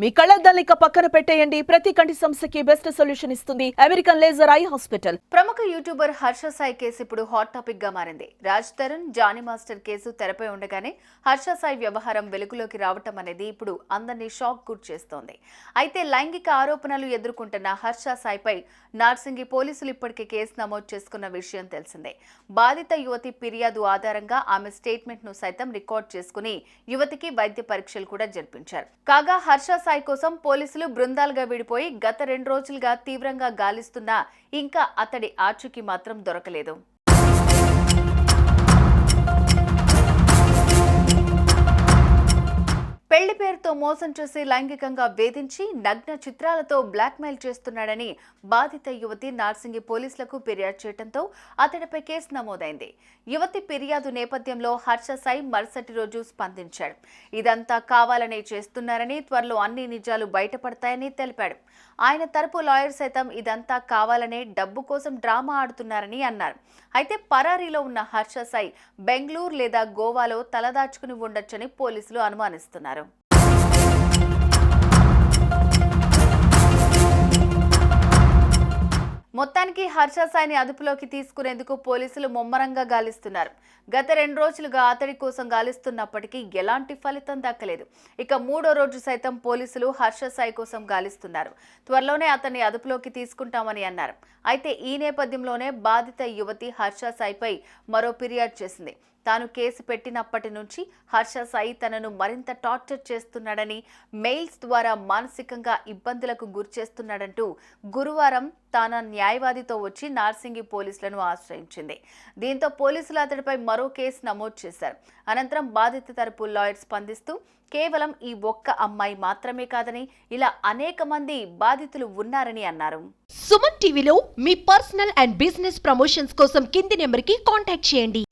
మీ కళ్ళద్దాలిక పక్కన పెట్టేయండి. ప్రతి కంటి సమస్యకి బెస్ట్ సొల్యూషన్ ఇస్తుంది. American laser eye hospital. ప్రముఖ యూట్యూబర్ హర్ష సాయి కేసు ఇప్పుడు హాట్ టాపిక్గా మారింది. రాజ్ తరుణ్ జానీ మాస్టర్ కేసు తెరపై ఉండగానే హర్ష సాయి వ్యవహారం వెలుగులోకి రావటం అనేది ఇప్పుడు అందరినీ షాక్ గురి చేస్తోంది. అయితే లైంగిక ఆరోపణలు ఎదుర్కొంటున్న హర్ష సాయిపై నార్సింగి పోలీసులు ఇప్పటికే కేసు నమోదు చేసుకున్న విషయం తెలిసిందే. బాధిత యువతి ఫిర్యాదు ఆధారంగా ఆమె స్టేట్మెంట్ను సైతం రికార్డ్ చేసుకుని యువతికి వైద్య పరీక్షలు కూడా జరిపించారు. కాగా హర్ష సాయి కోసం పోలీసులు బృందాలుగా విడిపోయి గత రెండు రోజులుగా తీవ్రంగా గాలిస్తున్నా ఇంకా అతడి ఆచూకీ మాత్రం దొరకలేదు. పెళ్ళి పేరుతో మోసం చేసి లైంగికంగా వేధించి నగ్న చిత్రాలతో బ్లాక్మెయిల్ చేస్తున్నాడని బాధిత యువతి నార్సింగి పోలీసులకు ఫిర్యాదు చేయడంతో అతడిపై కేసు నమోదైంది. యువతి ఫిర్యాదు నేపథ్యంలో హర్ష సాయి మరుసటి రోజు స్పందించాడు. ఇదంతా కావాలనే చేస్తున్నారని త్వరలో అన్ని నిజాలు బయటపడతాయని తెలిపాడు. ఆయన తరపు లాయర్ సైతం ఇదంతా కావాలనే డబ్బు కోసం డ్రామా ఆడుతున్నారని అన్నారు. అయితే పరారీలో ఉన్న హర్ష సాయి బెంగళూరు లేదా గోవాలో తలదాచుకుని ఉండొచ్చని పోలీసులు అనుమానిస్తున్నారు. మొత్తానికి హర్ష సాయిని అదుపులోకి తీసుకునేందుకు పోలీసులు ముమ్మరంగా గాలిస్తున్నారు. గత రెండు రోజులుగా అతడి కోసం గాలిస్తున్నప్పటికీ ఎలాంటి ఫలితం దక్కలేదు. ఇక మూడో రోజు సైతం పోలీసులు హర్ష సాయి కోసం గాలిస్తున్నారు. త్వరలోనే అతన్ని అదుపులోకి తీసుకుంటామని అన్నారు. అయితే ఈ నేపథ్యంలోనే బాధిత యువతి హర్ష సాయిపై మరో ఫిర్యాదు చేసింది. తాను కేసు పెట్టినప్పటి నుంచి హర్ష సాయి తనను మరింత టార్చర్ చేస్తున్నాడని మెయిల్స్ ద్వారా మానసికంగా ఇబ్బందులకు గురిచేస్తున్నాడంటూ గురువారం తాన న్యాయవాదితో వచ్చి నార్సింగి పోలీసులను ఆశ్రయించింది. దీంతో పోలీసులు అతడిపై మరో కేసు నమోదు చేశారు. అనంతరం బాధిత తరపు లాయర్ స్పందిస్తూ కేవలం ఈ ఒక్క అమ్మాయి మాత్రమే కాదని ఇలా అనేక మంది బాధితులు ఉన్నారని అన్నారు. సుమన్ టీవీలో మీ పర్సనల్ అండ్ బిజినెస్ ప్రమోషన్స్ కోసం కింది నెంబర్కి కాంటాక్ట్ చేయండి.